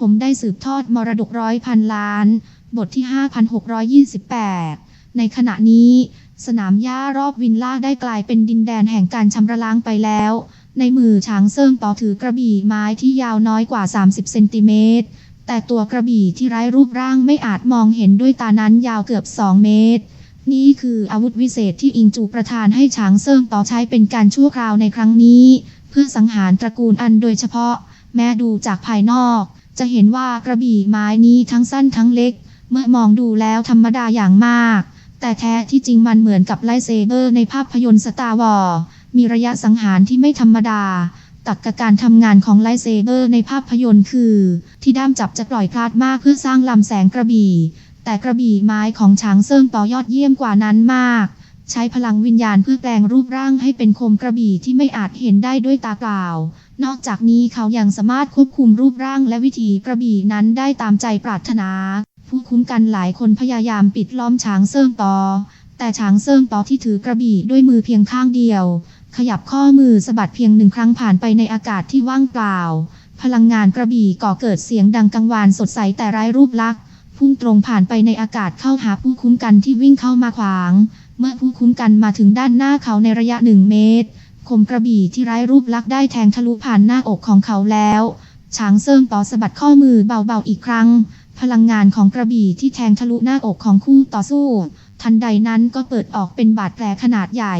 ผมได้สืบทอดมรดกร้อยพันล้าน บทที่ 5628 ในขณะนี้ สนามหญ้ารอบวินล่าได้กลายเป็นดินแดนแห่งการชำระล้างไปแล้ว ในมือช้างเซิงต่อถือกระบี่ไม้ที่ยาวน้อยกว่า 30 เซนติเมตร แต่ตัวกระบี่ที่ไร้รูปร่างไม่อาจมองเห็นด้วยตานั้นยาวเกือบ 2 เมตร นี่คืออาวุธวิเศษที่อิงจูประทานให้ช้างเซิงต่อใช้เป็นการชั่วคราวในครั้งนี้ เพื่อสังหารตระกูลอันโดยเฉพาะ แม้ดูจากภายนอก จะเห็นว่ากระบี่ไม้นี้ทั้งสั้นทั้งเล็ก เมื่อมองดูแล้วธรรมดาอย่างมาก แต่แท้ที่จริงมันเหมือนกับไลเซเบอร์ในภาพยนตร์สตาร์วอร์มีระยะสังหารที่ไม่ธรรมดาตักกะการทำงานของไลเซเบอร์ในภาพยนตร์คือ ที่ด้ามจับจะปล่อยพลาดมากเพื่อสร้างลำแสงกระบี่ แต่กระบี่ไม้ของช้างเซิ่งต่อยอดเยี่ยมกว่านั้นมาก ใช้พลังวิญญาณเพื่อแปลงรูปร่างให้เป็นคมกระบี่ที่ไม่อาจเห็นได้ด้วยตาเปล่า นอกจากนี้เขายังสามารถควบคุมรูปร่างและวิถีกระบี่นั้นได้ตามใจปรารถนา ผู้คุ้มกันหลายคนพยายามปิดล้อมช้างเซิงต่อ แต่ช้างเซิงต่อที่ถือกระบี่ด้วยมือเพียงข้างเดียว ขยับข้อมือสะบัดเพียงหนึ่งครั้งผ่านไปในอากาศที่ว่างเปล่า พลังงานกระบี่ก่อเกิดเสียงดังกังวานสดใสแต่ไร้รูปลักษณ์พุ่งตรงผ่านไปในอากาศเข้าหาผู้คุ้มกันที่วิ่งเข้ามาขวาง เมื่อผู้คุ้มกันมาถึงด้านหน้าเขาในระยะหนึ่งเมตร คมกระบี่ที่ร้ายรูปลักษ์ได้แทงทะลุผ่านหน้าอกของเขาแล้วช้างเซิงต่อสะบัดข้อมือเบาๆอีกครั้ง พลังงานของกระบี่ที่แทงทะลุหน้าอกของคู่ต่อสู้ ทันใดนั้นก็เปิดออกเป็นบาดแผลขนาดใหญ่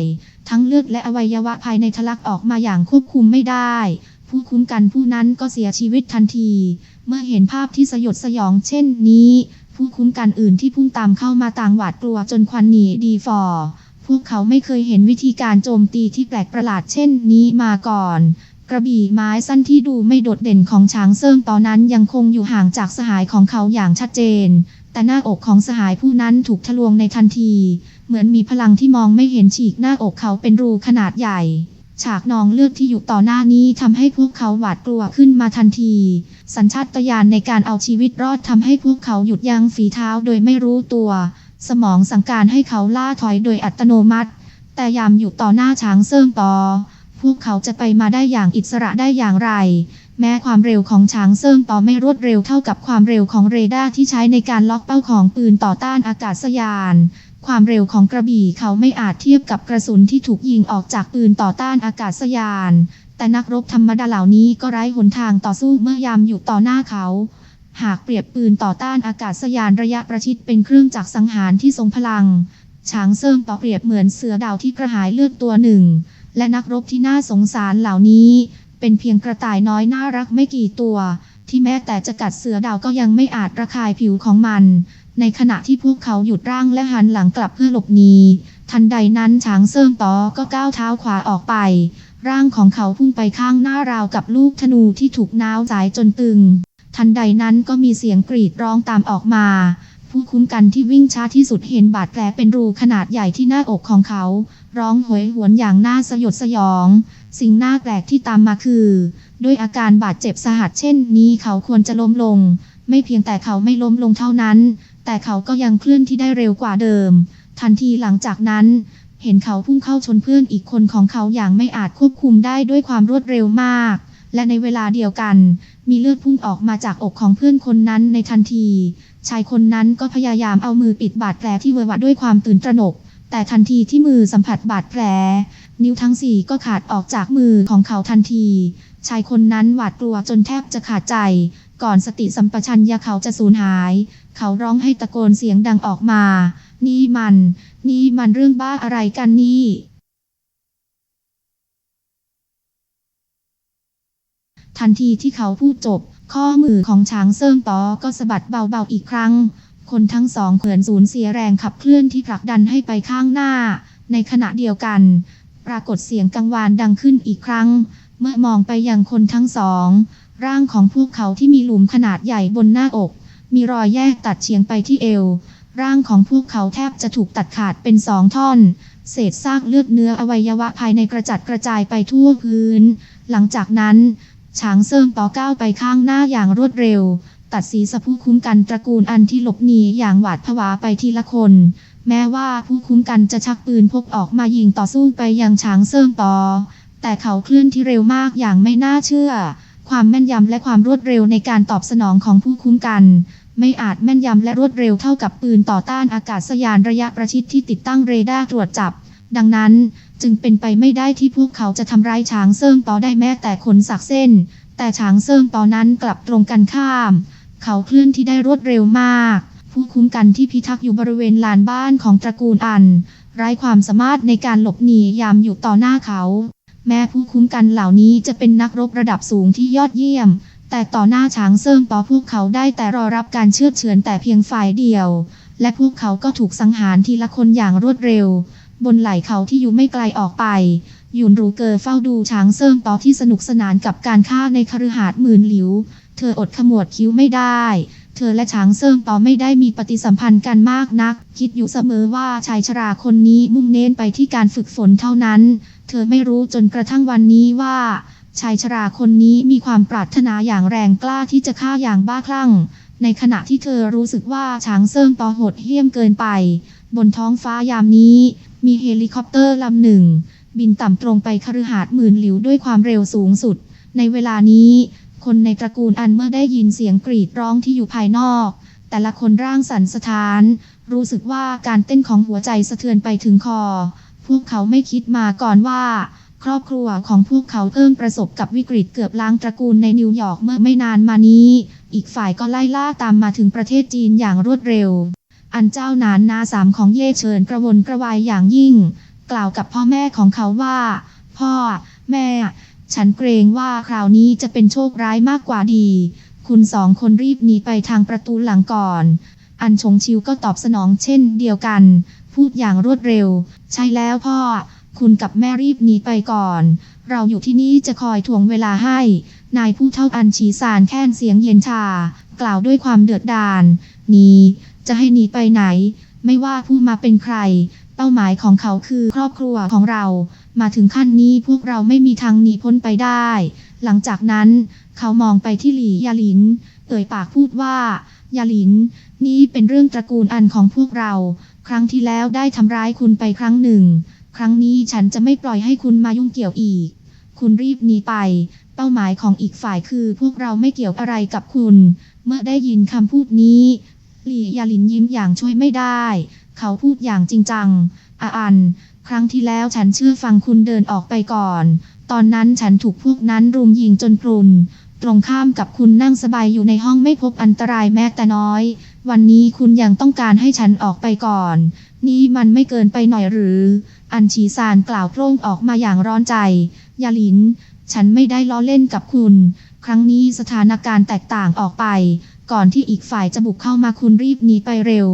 ทั้งเลือดและอวัยวะภายในทะลักออกมาอย่างควบคุมไม่ได้ ผู้คุ้มกันผู้นั้นก็เสียชีวิตทันที เมื่อเห็นภาพที่สยดสยองเช่นนี้ ผู้คุ้มกันอื่นที่พุ่งตามเข้ามาต่างหวาดกลัวจนควันหนีดีฟอร์ พวกเขาไม่เคยเห็นวิธีการโจมตีที่แปลกประหลาดเช่นนี้มาก่อน กระบี่ไม้สั้นที่ดูไม่โดดเด่นของช้างเซิงตอนนั้นยังคงอยู่ห่างจากสหายของเขาอย่างชัดเจน แต่หน้าอกของสหายผู้นั้นถูกทะลวงในทันที เหมือนมีพลังที่มองไม่เห็นฉีกหน้าอกเขาเป็นรูขนาดใหญ่ ฉากนองเลือดที่อยู่ต่อหน้านี้ทำให้พวกเขาหวาดกลัวขึ้นมาทันที สัญชาตญาณในการเอาชีวิตรอดทำให้พวกเขาหยุดยั้งฝีเท้าโดยไม่รู้ตัว สมองสั่งการให้เขาล่าถอยโดยอัตโนมัติ แต่ยามอยู่ต่อหน้าช้างเซิงต่อ พวกเขาจะไปมาได้อย่างอิสระได้อย่างไร แม้ความเร็วของช้างเซิงต่อไม่รวดเร็วเท่ากับความเร็วของเรดาร์ที่ใช้ในการล็อกเป้าของปืนต่อต้านอากาศยาน ความเร็วของกระบี่เขาไม่อาจเทียบกับกระสุนที่ถูกยิงออกจากปืนต่อต้านอากาศยาน แต่นักรบธรรมดาเหล่านี้ก็ไร้หนทางต่อสู้เมื่อยามอยู่ต่อหน้าเขา หากเปรียบปืนต่อต้านอากาศยานระยะประชิดเป็นเครื่องจักรสังหารที่ทรงพลัง ช้างเซิงต่อเปรียบเหมือนเสือดาวที่กระหายเลือดตัวหนึ่ง และนักรบที่น่าสงสารเหล่านี้ เป็นเพียงกระต่ายน้อยน่ารักไม่กี่ตัว ที่แม้แต่จะกัดเสือดาวก็ยังไม่อาจระคายผิวของมัน ในขณะที่พวกเขาหยุดร่างและหันหลังกลับเพื่อหลบหนีทันใดนั้นช้างเซิงต่อก็ก้าวเท้าขวาออกไป ร่างของเขาพุ่งไปข้างหน้าราวกับลูกธนูที่ถูกน้าวสายจนตึง ทันใดนั้นก็มีเสียงกรีดร้องตามออกมา ผู้คุ้มกันที่วิ่งช้าที่สุดเห็นบาดแผลเป็นรูขนาดใหญ่ที่หน้าอกของเขา ร้องโหยหวนอย่างน่าสยดสยอง สิ่งน่าแปลกที่ตามมาคือ ด้วยอาการบาดเจ็บสาหัสเช่นนี้เขาควรจะล้มลง ไม่เพียงแต่เขาไม่ล้มลงเท่านั้น แต่เขาก็ยังเคลื่อนที่ได้เร็วกว่าเดิม ทันทีหลังจากนั้นเห็นเขาพุ่งเข้าชนเพื่อนอีกคนของเขาอย่างไม่อาจควบคุมได้ด้วยความรวดเร็วมาก และในเวลาเดียวกัน มีเลือดพุ่งออกมาจากอกของเพื่อนคนนั้นในทันที ชายคนนั้นก็พยายามเอามือปิดบาดแผลที่เวอะวะด้วยความตื่นตระหนก แต่ทันทีที่มือสัมผัสบาดแผล นิ้วทั้งสี่ก็ขาดออกจากมือของเขาทันที ชายคนนั้นหวาดกลัวจนแทบจะขาดใจ ก่อนสติสัมปชัญญะเขาจะสูญหาย เขาร้องให้ตะโกนเสียงดังออกมา นี่มัน นี่มันเรื่องบ้าอะไรกันนี่ ทันทีที่เขาพูดจบ ข้อมือของช้างเซิงตอก็สะบัดเบาๆอีกครั้ง คนทั้งสองเผินสูญเสียแรงขับเคลื่อนที่ผลักดันให้ไปข้างหน้า ในขณะเดียวกัน ปรากฏเสียงกังวานดังขึ้นอีกครั้ง เมื่อมองไปยังคนทั้งสอง ร่างของพวกเขาที่มีหลุมขนาดใหญ่บนหน้าอก มีรอยแยกตัดเฉียงไปที่เอว ร่างของพวกเขาแทบจะถูกตัดขาดเป็นสองท่อนเศษซากเลือดเนื้ออวัยวะภายในกระจัดกระจายไปทั่วพื้น หลังจากนั้น ช้างเซิงต่อก้าวไปข้างหน้าอย่างรวดเร็ว ตัดสีสะผู้คุ้มกันตระกูลอันที่หลบหนีอย่างหวาดผวาไปทีละคน แม้ว่าผู้คุ้มกันจะชักปืนพกออกมายิงต่อสู้ไปยังช้างเซิงต่อ แต่เขาเคลื่อนที่เร็วมากอย่างไม่น่าเชื่อคความแม่นยำและความรวดเร็วในการตอบสนองของผู้คุ้มกัน ไม่อาจแม่นยำและรวดเร็วเท่ากับปืนต่อต้านอากาศยานระยะประชิดที่ติดตั้งเรดาร์ตรวจจับ ดังนั้นจึงเป็นไปไม่ได้ที่พวกเขาจะทำร้ายช้างเซิงต่อได้แม้แต่ขนสักเส้น แต่ช้างเซิงต่อนั้นกลับตรงกันข้าม เขาเคลื่อนที่ได้รวดเร็วมาก ผู้คุ้มกันที่พิทักษ์อยู่บริเวณลานบ้านของตระกูลอันไร้ความสามารถในการหลบหนียามอยู่ต่อหน้าเขา แม้ผู้คุ้มกันเหล่านี้จะเป็นนักรบระดับสูงที่ยอดเยี่ยม แต่ต่อหน้าช้างเซิงต่อพวกเขาได้แต่รอรับการเชื่อเฉือนแต่เพียงฝ่ายเดียว และพวกเขาก็ถูกสังหารทีละคนอย่างรวดเร็ว บนไหล่เขาที่อยู่ไม่ไกลออกไปยุนรูเกอเฝ้าดูช้างเซิงต่อที่สนุกสนานกับการฆ่าในคฤหาสน์หมื่นหลิว เธออดขมวดคิ้วไม่ได้ เธอและช้างเซิงต่อไม่ได้มีปฏิสัมพันธ์กันมากนัก คิดอยู่เสมอว่าชายชราคนนี้มุ่งเน้นไปที่การฝึกฝนเท่านั้น เธอไม่รู้จนกระทั่งวันนี้ว่า ชายชราคนนี้มีความปรารถนาอย่างแรงกล้าที่จะฆ่าอย่างบ้าคลั่ง ในขณะที่เธอรู้สึกว่าช้างเซิงต่อโหดเหี้ยมเกินไป บนท้องฟ้ายามนี้ มีเฮลิคอปเตอร์ลำหนึ่ง บินต่ำตรงไปคฤหาสน์หมื่นหลิวด้วยความเร็วสูงสุด ในเวลานี้ คนในตระกูลอันเมื่อได้ยินเสียงกรีดร้องที่อยู่ภายนอก แต่ละคนร่างสั่นสะท้าน รู้สึกว่าการเต้นของหัวใจสะเทือนไปถึงคอ พวกเขาไม่คิดมาก่อนว่า ครอบครัวของพวกเขาเพิ่งประสบกับวิกฤตเกือบล้างตระกูลในนิวยอร์กเมื่อไม่นานมานี้ อีกฝ่ายก็ไล่ล่าตามมาถึงประเทศจีนอย่างรวดเร็ว อันเจ้านานนาสามของเย่เฉินกระวนกระวายอย่างยิ่ง กล่าวกับพ่อแม่ของเขาว่า พ่อ แม่ ฉันเกรงว่าคราวนี้จะเป็นโชคร้ายมากกว่าดี คุณสองคนรีบหนีไปทางประตูหลังก่อน อันชงชิวก็ตอบสนองเช่นเดียวกัน พูดอย่างรวดเร็ว ใช่แล้วพ่อ คุณกับแม่รีบหนีไปก่อน เราอยู่ที่นี่จะคอยถ่วงเวลาให้ นายผู้เท่าอันฉีสารแค่นเสียงเย็นชา กล่าวด้วยความเดือดดาลนี จะให้หนีไปไหน ไม่ว่าผู้มาเป็นใคร เป้าหมายของเขาคือครอบครัวของเรา มาถึงขั้นนี้พวกเราไม่มีทางหนีพ้นไปได้ หลังจากนั้น เขามองไปที่หลี่ยาหลิน เอ่ยปากพูดว่ายาหลิน นี่เป็นเรื่องตระกูลอันของพวกเรา ครั้งที่แล้วได้ทำร้ายคุณไปครั้งหนึ่ง ครั้งนี้ฉันจะไม่ปล่อยให้คุณมายุ่งเกี่ยวอีก คุณรีบหนีไป เป้าหมายของอีกฝ่ายคือพวกเราไม่เกี่ยวอะไรกับคุณ เมื่อได้ยินคำพูดนี้ หลี่ยาลินยิ้มอย่างช่วยไม่ได้ เขาพูดอย่างจริงจังอาอัน ครั้งที่แล้วฉันเชื่อฟังคุณเดินออกไปก่อน ตอนนั้นฉันถูกพวกนั้นรุมยิงจนพรุน ตรงข้ามกับคุณนั่งสบายอยู่ในห้องไม่พบอันตรายแม้แต่น้อย วันนี้คุณยังต้องการให้ฉันออกไปก่อน นี่มันไม่เกินไปหน่อยหรือ อันชีซานกล่าวโพร่งออกมาอย่างร้อนใจ ยาลิน ฉันไม่ได้ล้อเล่นกับคุณ ครั้งนี้สถานการณ์แตกต่างออกไป ก่อนที่อีกฝ่ายจะบุกเข้ามาคุณรีบหนีไปเร็ว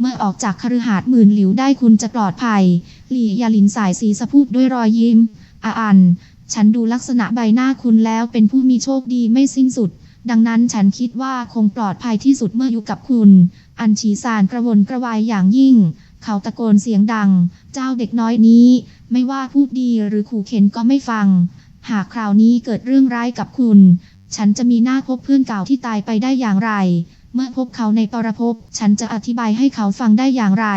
เมื่อออกจากคฤหาสน์หมื่นหลิวได้คุณจะปลอดภัย หลี่ยาลินสายสีสะพูดด้วยรอยยิ้มอาอัน ฉันดูลักษณะใบหน้าคุณแล้วเป็นผู้มีโชคดีไม่สิ้นสุด ดังนั้นฉันคิดว่าคงปลอดภัยที่สุดเมื่ออยู่กับคุณ อันชีสานกระวนกระวายอย่างยิ่ง เขาตะโกนเสียงดัง เจ้าเด็กน้อยนี้ ไม่ว่าพูดดีหรือขู่เข็นก็ไม่ฟัง หากคราวนี้เกิดเรื่องร้ายกับคุณ ฉันจะมีหน้าพบเพื่อนเก่าที่ตายไปได้อย่างไร เมื่อพบเขาในปรภพ ฉันจะอธิบายให้เขาฟังได้อย่างไร